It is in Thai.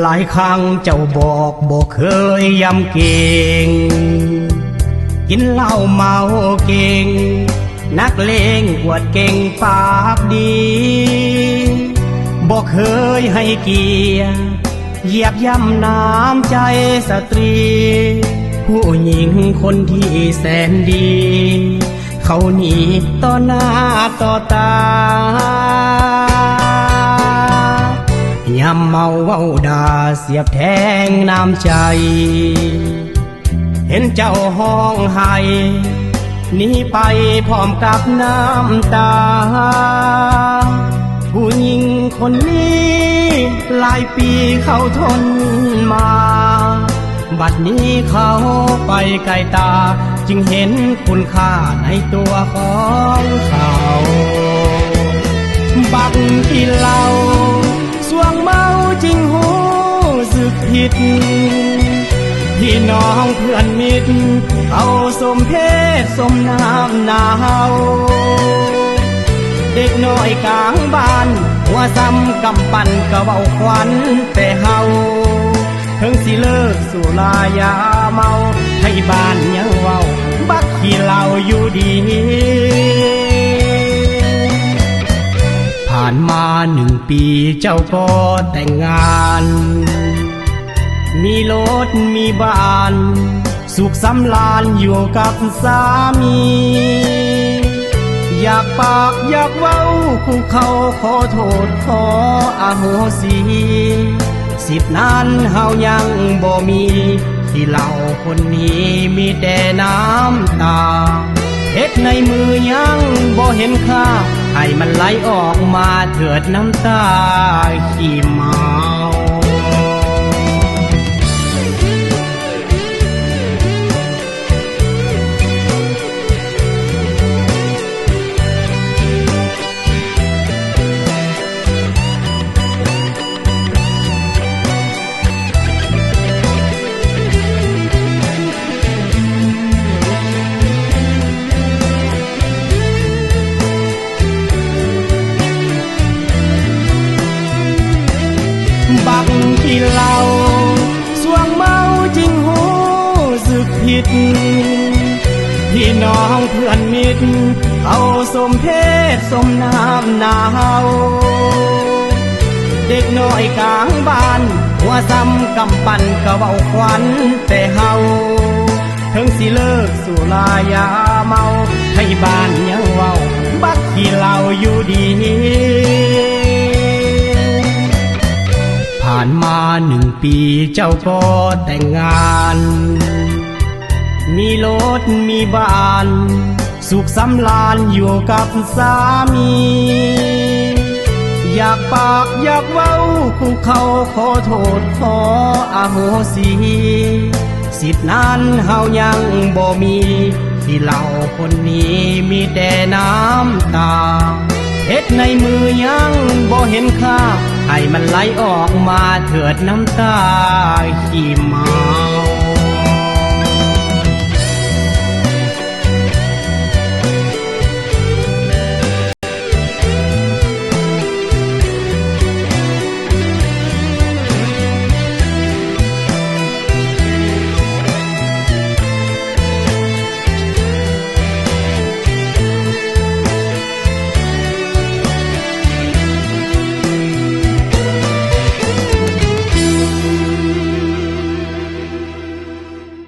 หลายครั้งเจ้าบอกบอกเคยยำเก่ง กินเหล้าเมาเก่ง นักเลงอวดเก่งปากดี บอกเคยให้เกียรเหยียบย่ำน้ำใจสตรี ผู้หญิงคนที่แสนดี เขาหนีต่อหน้าต่อตา ยำเมาเว้าดาเสียบแทงน้ำใจ เห็นเจ้าห้องไห้หนีไปพร้อมกับน้ำตา ผู้หญิงคนนี้หลายปีเขาทนมา บัดนี้เขาไปไกลตา จึงเห็นคุณค่าในตัวของเขา บักที่เดพี่น้องเพื่อนมิตรเอาสมเพศสมน้ำนาวเด็กน้อยกลางบ้าน หัวซ้ำกำปั้นกะเบาควันแต่เฮาถึงสิเลิกสุรายาเมาให้บ้านยังเว้าบักขี้เหล่าอยู่ดีผ่านมาหนึ่งปีเจ้าก็แต่งงาน มีรถมีบ้าน สุขสำราญอยู่กับสามี อยากปากอยากเว้าคู่เขาขอโทษขออาโหสีสิบนั้นเฮายังบ่มี ที่เหล่าคนนี้มีแต่น้ำตาเฮ็ดในมือยังบ่เห็นค่า ให้มันไหลออกมาเถิดน้ำตาขี้เมา บักที่เราสวงเมาจริงหูสึกผิด พี่น้องเพื่อนมิตรเอาสมเพศสมน้ำหนาวเด็กน้อยกลางบ้าน หัวซ้ำกำปั้นกะเบาควันแต่เฮาถึงสิเลิกสุรายาเมา ให้บ้านยังเว้า บักขี้เหล่าอยู่ดีานมาหนึ่งปีเจ้าก็แต่งงาน มีรถมีบ้าน สุขสำราญอยู่กับสามี อยากปากอยากเว้าคู่เขาขอโทษขออาโหสี สิทธินั้นเฮายังบ่มี ที่เหล่าคนนี้มีแต่น้ำตาเฮ็ดในมือยังบ่เห็นค่า ให้มันไหลออกมาเถิดน้ำตาขี้เมา